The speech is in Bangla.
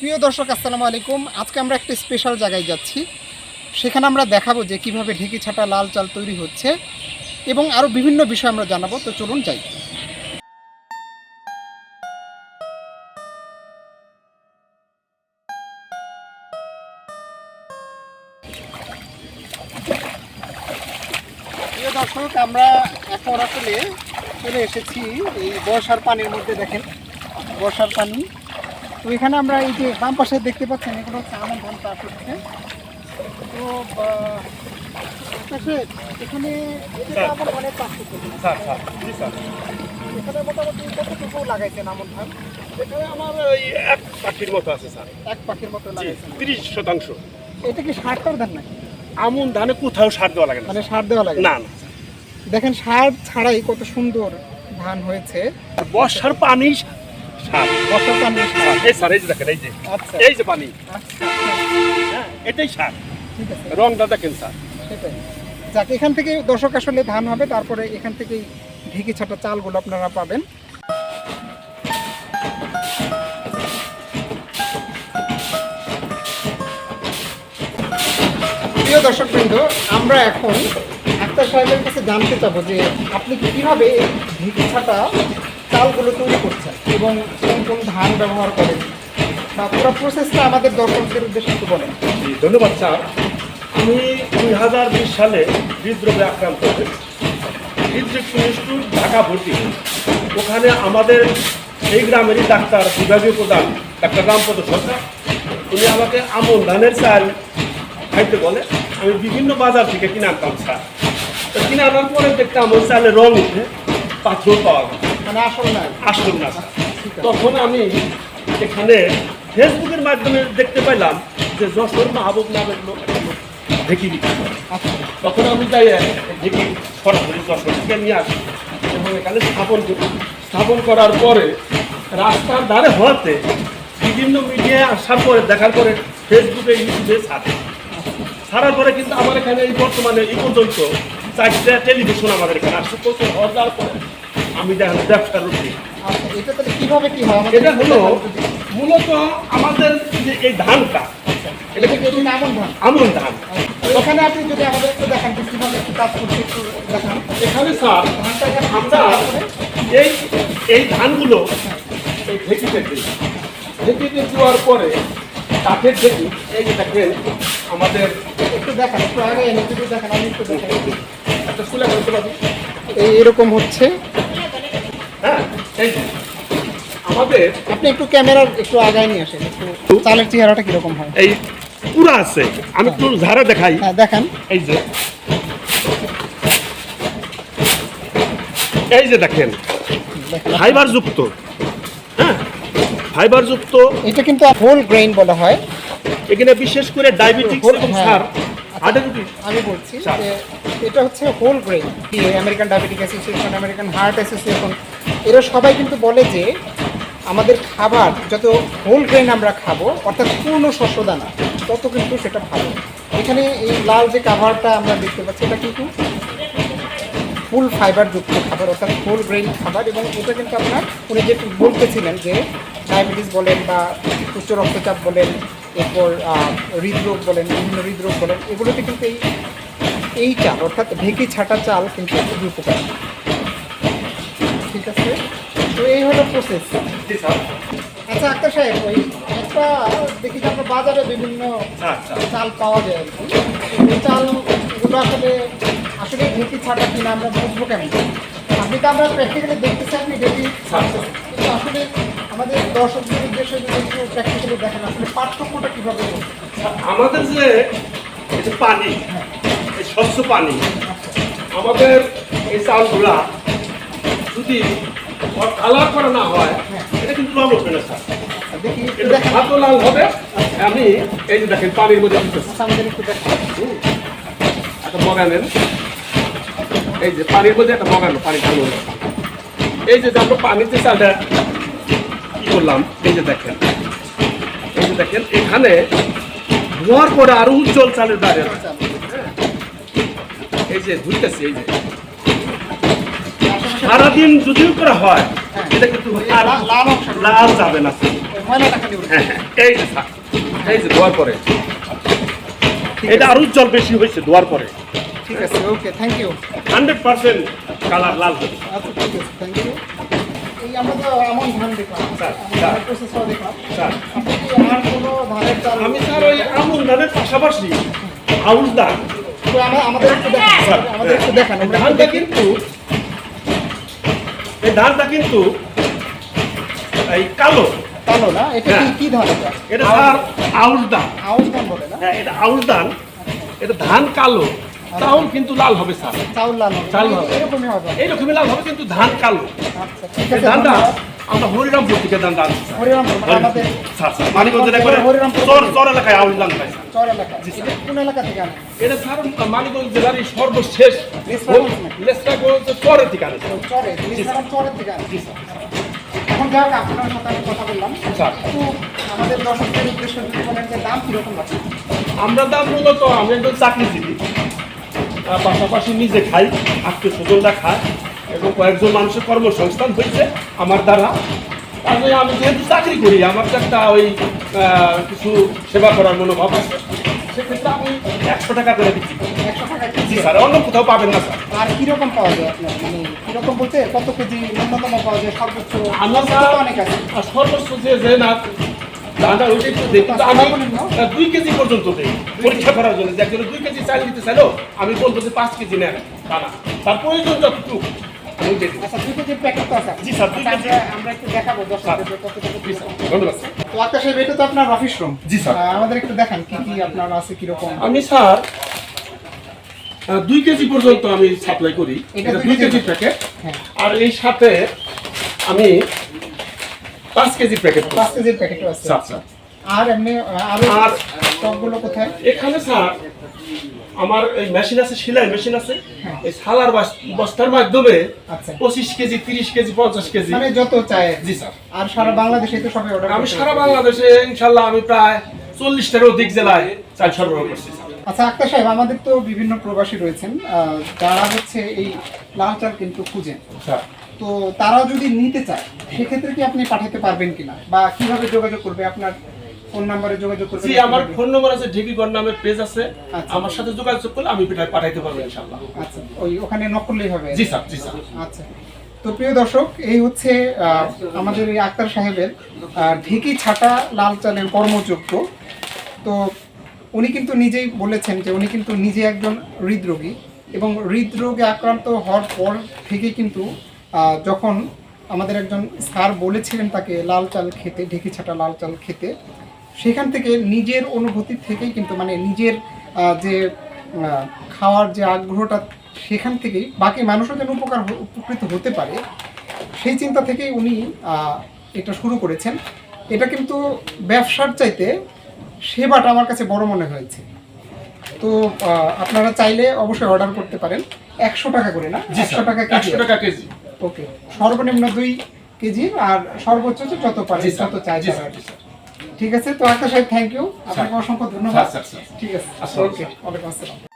প্রিয় দর্শক, আসসালামু আলাইকুম। আজকে আমরা একটা স্পেশাল জায়গায় যাচ্ছি। সেখানে আমরা দেখাবো যে কীভাবে ঢেকি ছাটা লাল চাল তৈরি হচ্ছে এবং আরও বিভিন্ন বিষয় আমরা জানাব। তো চলুন যাই। প্রিয় দর্শক, আমরা এখন আসলে চলে এসেছি। এই বর্ষার পানির মধ্যে দেখেন, বর্ষার পানি। তো এখানে আমরা এই যে বাম পাশে দেখতে পাচ্ছেন এগুলো হচ্ছে আমন ধান চাষ হচ্ছে। তো এখানে চাষ স্যার স্যার জি স্যার। এখানে মোটামুটি কতটুকু লাগাইছেন আমন ধান? এখানে আমার ওই এক পাখির মতো আছে স্যার। এক পাখির মতো লাগাইছেন। তিরিশ শতাংশ। এটা কি সারটার ধান নাকি? আমন ধানে কোথাও সার দেওয়া লাগে না মানে সার দেওয়া লাগে না না। দেখেন সার ছাড়াই কত সুন্দর ধান হয়েছে। বর্ষার পানি সার বর্ষার পানি সার এই স্যার এই যে দেখেন এই যে। আচ্ছা। এই যে পানি। আচ্ছা হ্যাঁ এটাই সার। ঠিক আছে। রংটা দেখেন স্যার সেটাই। যাক এখান থেকে দর্শক আসলে ধান হবে তারপরে এখান থেকেই ঢেকি ছাটা চালগুলো আপনারা পাবেন। প্রিয় দর্শকবৃন্দ আমরা এখন আক্তার সাহেবের কাছে জানতে চাবো যে আপনি কীভাবে ঢেকি ছাটা চালগুলো তৈরি করছেন এবং কোন কোন ধান ব্যবহার করেন বা পুরো প্রসেসটা আমাদের দর্শকদের উদ্দেশ্যে একটু বলেন। ধন্যবাদ, স্যার। আমি দুই হাজার বিশ সালে হৃদরোগে আক্রান্ত হই হৃদরোগ ইনস্টিটিউট ঢাকা ভর্তি। ওখানে আমাদের এই গ্রামেরই ডাক্তার, বিভাগীয় প্রধান ডাক্তার রামপদ সরকার। উনি আমাকে আমন ধানের চাল খাইতে বলে। আমি বিভিন্ন বাজার থেকে কিনে আনতাম, স্যার। তো কিনে আনার পরে দেখতাম ওই চালের রং উঠে। পাথর পাওয়া গেল মানে আসল না আসল না। আছে। তখন আমি এখানে ফেসবুকের মাধ্যমে দেখতে পেলাম যে যশোর মাহবুব নামের লোক ঢেকি বিক্রি করে। আচ্ছা। তখন আমি যাই ঢেকি সরাসরি যশোর থেকে নিয়ে আসি এবং এখানে স্থাপন করি। স্থাপন করার পরে রাস্তার ধারে হওয়াতে বিভিন্ন মিডিয়ায় আসার পরে দেখার পরে ফেসবুকে ইউটিউবে ছাড়ে ছাড়ার পরে কিন্তু আমার এখানে এই বর্তমানে এই পর্যন্ত চারটা টেলিভিশন আমাদের এখানে আসছে প্রচুর হওয়ার যাওয়ার পরে আমি দেখেন ব্যবসার রুটি আচ্ছা এটা তাহলে কীভাবে কি হয়? এটা হলো। মূলত আমাদের যে এই ধানটা এটা কি যদি আমন ধান? আমন ধান। এখানে আপনি যদি আমাদের একটু দেখান কীভাবে একটু কাজ করছে একটু দেখান। এখানে স্যার ধানটা আমরা এই এই ধানগুলো এই ঢেকিতে দিই। ঢেকিতে দেওয়ার পরে কাঠের ঢেকি এই যে দেখেন আমাদের একটু দেখান একটু আগে দেখান আমি একটু দেখাই। এই এরকম হচ্ছে। হ্যাঁ আমাদের আপনি একটু ক্যামেরার একটু আগায় নিয়ে আসেন একটু চালের চেহারাটা কীরকম হয়? এই পুরা আছে। আমি একটু ধারে দেখাই। হ্যাঁ দেখান। এই যে। এই যে দেখেন ফাইবার যুক্ত হ্যাঁ ফাইবার যুক্ত এটা কিন্তু হোল গ্রেইন বলা হয়। এখানে বিশেষ করে ডায়াবেটিক্স এবং হ্যাঁ। সার। আমি বলছি আচ্ছা। যে এটা হচ্ছে whole grain American diabetic association American heart association এরা সবাই কিন্তু বলে যে আমাদের খাবার, যত হোল গ্রেন আমরা খাব, অর্থাৎ পূর্ণ শস্য দানা তত কিন্তু সেটা ভালো এখানে এই লাল যে কাভারটা আমরা দেখতে পাচ্ছি, এটা কিন্তু ফুল ফাইবার যুক্ত খাবার, অর্থাৎ হোল গ্রেন খাবার, এবং এটা কিন্তু আপনার উনি যে বলতেছিলেন যে ডায়াবেটিস বলেন বা উচ্চ রক্তচাপ বলেন এরপর হৃদরোগ বলেন বিভিন্ন হৃদরোগ বলেন এগুলোতে কিন্তু এই এই চাল অর্থাৎ ঢেকি ছাটা চাল কিন্তু খুবই উপকার। ঠিক আছে? তো এই হলো প্রসেস আচ্ছা আক্তার সাহেব ওই একটা দেখি যে আমরা বাজারে বিভিন্ন আচ্ছা। চাল পাওয়া যায় আর কি। এই চালগুলো আসলে আসলে ঢেকি ছাটা কিনা আমরা বুঝব কেমন? আপনি তো আমরা প্র্যাকটিক্যালি দেখতেছি আপনি ঢেকি আসলে আমাদের দর্শকদের উদ্দেশ্যে যদি একটু প্র্যাকটিক্যালি দেখেন আসলে পার্থক্যটা কীভাবে আমাদের যে এই যে পানি এই স্বচ্ছ পানি আমাদের এই চালগুলা যদি কালার করা না হয় এটা কিন্তু রং উঠবে না স্যার। এটা দেখেন। ভাত লাল হবে আমি এই যে দেখেন পানির মধ্যে আচ্ছা, একটু নেন। এই যে পানির মধ্যে একটা মগানো পানি ঢালু। এই যে আমরা পানিতে চালটা করলাম এই যে দেখেন। এই যে দেখেন এখানে ধোয়ার পরে আরও উজ্জ্বল চালের বাইরে চাল। এই যে ঘুরতেছে এই যে। সারাদিন যদিও করা হয় এটা কিন্তু লাল যাবে না। উঠবে হ্যাঁ হ্যাঁ। এই যে এই যে ধোয়ার পরে। এটা আরও উজ্জ্বল বেশি হয়েছে ধোয়ার পরে। ঠিক আছে okay thank you hundred percent colour লাল হবে আচ্ছা ঠিক আছে থ্যাংক ইউ এই আমরা তো এমন ধান দেখলাম। স্যার, এমন স্যার। ধানের process-ও দেখলাম। আপনি কি আর কোনো ধানের চাল আমি স্যার ওই আমুল ধানের পাশাপাশি আউশ ধান। তো আমাদের একটু দেখান। স্যার, আমাদের একটু দেখান। ধানটা কিন্তু এই ধানটা কিন্তু এই কালো। কালো না? এটা কি হ্যাঁ। কি ধান এটা? এটা স্যার আউশ ধান। আউশ ধান বলে না? হ্যাঁ এটা আউশ ধান। এটা ধান কালো। চাউল কিন্তু লাল হবে স্যার। চাউল লাল হবে। চাউল হবে। এরকমই হবে। এইরকমই লাল হবে কিন্তু ধান কালো। আচ্ছা ধানটা আমরা হরিরামপুর থেকে ধান আনছি স্যার। হরিরামপুর মানে আমাদের স্যার স্যার মানিকগঞ্জের একবারে চর চর এলাকায় আউশ ধান পাই চর এলাকা। এটা কোন এলাকা থেকে আনেন এটা স্যার মানিকগঞ্জ জেলার সর্বশেষ লেসরাগঞ্জ? চরের স্যার। তো চরে চরের থেকে এখন আপনার সাথে আমি কথা বললাম। স্যার। আমাদের দর্শকদের উদ্দেশ্যে যদি বলেন যে দাম কীরকম আছে? আমরা দাম মূলত আমি একজন চাকরিজীবী। পাশাপাশি নিজে খাই আত্মীয় স্বজনরা খায় এবং কয়েকজন মানুষের কর্মসংস্থান হয়েছে আমার দ্বারা। তাহলে আমি যেহেতু চাকরি করি আমার তো একটা ওই কিছু সেবা করার মনোভাব আছে। সেক্ষেত্রে আমি একশো টাকা করে দিচ্ছি। জি স্যার অন্য কোথাও পাবেন না স্যার। আর কীরকম পাওয়া যায় আপনার? মানে কীরকম বলতে কত কেজি ন্যূনতম পাওয়া যায়? সর্বোচ্চ আমরা সর্বোচ্চ অনেক আছে। আর সর্বোচ্চ যে যে না দাদা ওইটা একটু দেখি কিন্তু আমি দুই কেজি পর্যন্ত দেই। পরীক্ষা করার জন্য। যে একজন দুই কেজি চাল দিতে চাইলো আমি বলব যে পাঁচ কেজি নেন। দানা তার প্রয়োজন যতটুকু। আচ্ছা তো। তো তো। আমাদের একটু দেখান কি কি আপনার আছে কীরকম আমি স্যার দুই কেজি পর্যন্ত আমি সাপ্লাই করি। দুই কেজি। প্যাকেট আর এই সাথে আমি পাঁচ কেজি প্যাকেট পাঁচ কেজির প্যাকেটও আছে। স্যার আর এমনি আর টকগুলো কোথায়? এখানে স্যার আমার এই মেশিন আছে সেলাই মেশিন আছে। হ্যাঁ। এই সালার বস্তার মাধ্যমে আচ্ছা। পঁচিশ কেজি তিরিশ কেজি পঞ্চাশ কেজি। মানে যত চায়। জি স্যার। আর সারা বাংলাদেশে তো সবাই অর্ডার আমি সারা বাংলাদেশে ইনশাল্লাহ আমি প্রায় চল্লিশটার অধিক জেলায় চাল সরবরাহ করছি স্যার। আচ্ছা আক্তার সাহেব আমাদের তো বিভিন্ন প্রবাসী রয়েছেন যারা হচ্ছে এই লাল চাল কিন্তু খুঁজেন। স্যার। তো তারা যদি নিতে চায় সেক্ষেত্রে কি আপনি পাঠাতে পারবেন কিনা? বা কীভাবে যোগাযোগ করবে? আপনার ফোন নাম্বারে যোগাযোগ করবে? জি আমার ফোন নম্বর আছে পেজ আছে। আচ্ছা। আমার সাথে যোগাযোগ করলে আমি পিঠায় পাঠাইতে পারব আচ্ছা ওই ওখানে নক করলেই হবে? জি স্যার জি স্যার। আচ্ছা। তো প্রিয় দর্শক এই হচ্ছে আমাদের এই আক্তার সাহেবের ঢেকি ছাটা লাল চালের কর্মযোগ্য। তো উনি কিন্তু নিজেই বলেছেন যে উনি কিন্তু নিজে একজন হৃদরোগী এবং হৃদরোগে আক্রান্ত হওয়ার পর থেকে কিন্তু যখন আমাদের একজন স্যার বলেছিলেন তাকে লাল চাল খেতে ঢেকি ছাটা লাল চাল খেতে সেখান থেকে নিজের অনুভূতি থেকেই কিন্তু মানে নিজের যে খাওয়ার যে আগ্রহটা সেখান থেকেই বাকি মানুষও যেন উপকার উপকৃত হতে পারে সেই চিন্তা থেকেই উনি এটা শুরু করেছেন। এটা কিন্তু ব্যবসার চাইতে সেবাটা আমার কাছে বড় মনে হয়েছে। তো আপনারা চাইলে অবশ্যই অর্ডার করতে পারেন। একশো টাকা করে না একশো টাকা কেজি একশো টাকা কেজি। ওকে সর্বনিম্ন দুই কেজি আর সর্বোচ্চ হচ্ছে যত পারে তত চাই ঠিক আছে তো আকাশ সাহেব থ্যাংক ইউ আপনাকে অসংখ্য ধন্যবাদ। ঠিক আছে ওকে ওয়ালাইকুম আসসালাম।